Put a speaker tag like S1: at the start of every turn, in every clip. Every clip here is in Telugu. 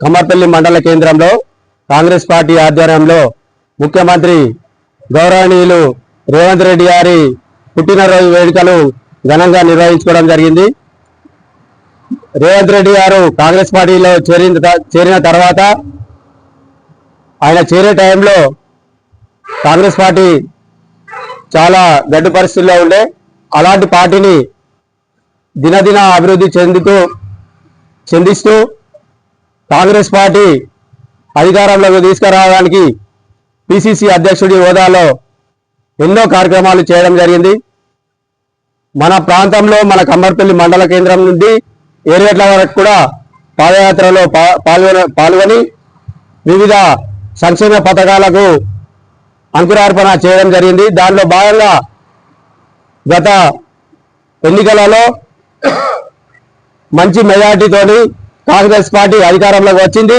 S1: ఎనుముల
S2: కమ్మపల్లి మండల కేంద్రంలో కాంగ్రెస్ పార్టీ ఆధ్వర్యంలో ముఖ్యమంత్రి గౌరవనీయులు రేవంత్ రెడ్డి గారి పుట్టినరోజు వేడుకలు ఘనంగా నిర్వహించుకోవడం జరిగింది. రేవంత్ రెడ్డి గారు కాంగ్రెస్ పార్టీలో చేరిన చేరిన తర్వాత ఆయన చేరే టైంలో కాంగ్రెస్ పార్టీ చాలా గడ్డు పరిస్థితుల్లో ఉండే. అలాంటి పార్టీని దినదిన అభివృద్ధి చెందుతూ చెందిస్తూ కాంగ్రెస్ పార్టీ అధికారంలోకి తీసుకురావడానికి పిసిసి అధ్యక్షుడి హోదాలో ఎన్నో కార్యక్రమాలు చేయడం జరిగింది. మన ప్రాంతంలో మన కమ్మర్పల్లి మండల కేంద్రం నుండి ఏరియట్ల వరకు కూడా పాదయాత్రలో పాల్గొని వివిధ సంక్షేమ పథకాలకు అంకురార్పణ చేయడం జరిగింది. దానిలో భాగంగా గత ఎన్నికలలో మంచి మెజార్టీతోని కాంగ్రెస్ పార్టీ అధికారంలోకి వచ్చింది.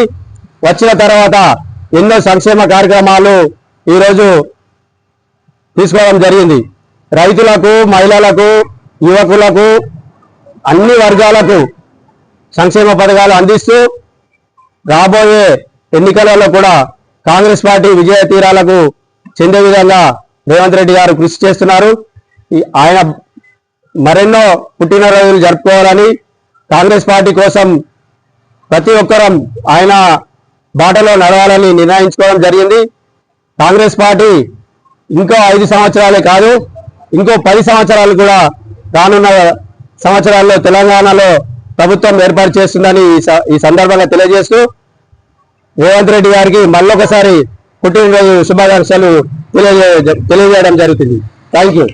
S2: వచ్చిన తర్వాత ఎన్నో సంక్షేమ కార్యక్రమాలు ఈరోజు తీసుకోవడం జరిగింది. రైతులకు మహిళలకు యువకులకు అన్ని వర్గాలకు సంక్షేమ పథకాలు అందిస్తూ రాబోయే ఎన్నికలలో కూడా కాంగ్రెస్ పార్టీ విజయ తీరాలకు చెందే విధంగా రేవంత్ రెడ్డి గారు కృషి చేస్తున్నారు. ఈ- ఆయన మరెన్నో పుట్టినరోజులు జరుపుకోవాలని కాంగ్రెస్ పార్టీ కోసం ప్రతి ఒక్కరం ఆయన బాటలో నడవాలని నిర్ణయించుకోవడం జరిగింది. కాంగ్రెస్ పార్టీ ఇంకో ఐదు సంవత్సరాలే కాదు ఇంకో పది సంవత్సరాలు కూడా రానున్న సంవత్సరాల్లో తెలంగాణలో ప్రభుత్వం ఏర్పాటు చేస్తుందని ఈ సందర్భంగా తెలియజేస్తూ రేవంత్ రెడ్డి గారికి మళ్ళొకసారి పుట్టినరోజు శుభాకాంక్షలు తెలియజే తెలియజేయడం జరుగుతుంది. Thank you.